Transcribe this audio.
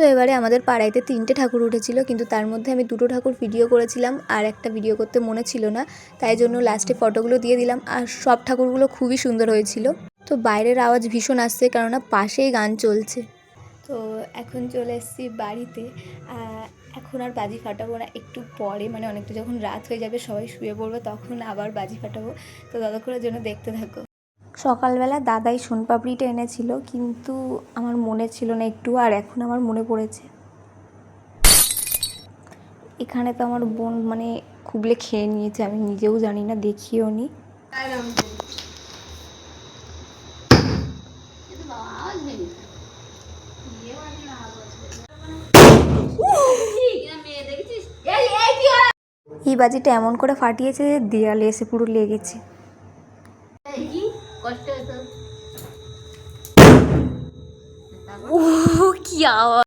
তো এবারে আমাদের পাড়াইতে তিনটে ঠাকুর উঠেছিল, কিন্তু তার মধ্যে আমি দুটো ঠাকুর ভিডিও করেছিলাম, আর একটা ভিডিও করতে মনে ছিল না, তাই জন্য লাস্টে ফটোগুলো দিয়ে দিলাম, আর সব ঠাকুরগুলো খুবই সুন্দর হয়েছিল। তো বাইরের আওয়াজ ভীষণ আসছে, কেননা পাশেই গান চলছে। তো এখন চলে এসেছি বাড়িতে এখন আর বাজি ফাটাবো না, একটু পরে মানে অনেকটা যখন রাত হয়ে যাবে, সবাই শুয়ে পড়বে, তখন আবার বাজি ফাটাবো। তো ততক্ষণের জন্য দেখতে থাকো। সকালবেলা দাদাই সোনপাপড়িটা এনেছিল, কিন্তু আমার মনে ছিল না একটু, আর এখন আমার মনে পড়েছে। এখানে তো আমার বোন মানে খুবলে খেয়ে নিয়েছে, আমি নিজেও জানি না, দেখিও নি। এই বাজিটা এমন করে ফাটিয়েছে যে দেয়ালে এসে পুরো লেগেছে। কষ্ট হতো ও কি আওয়াজ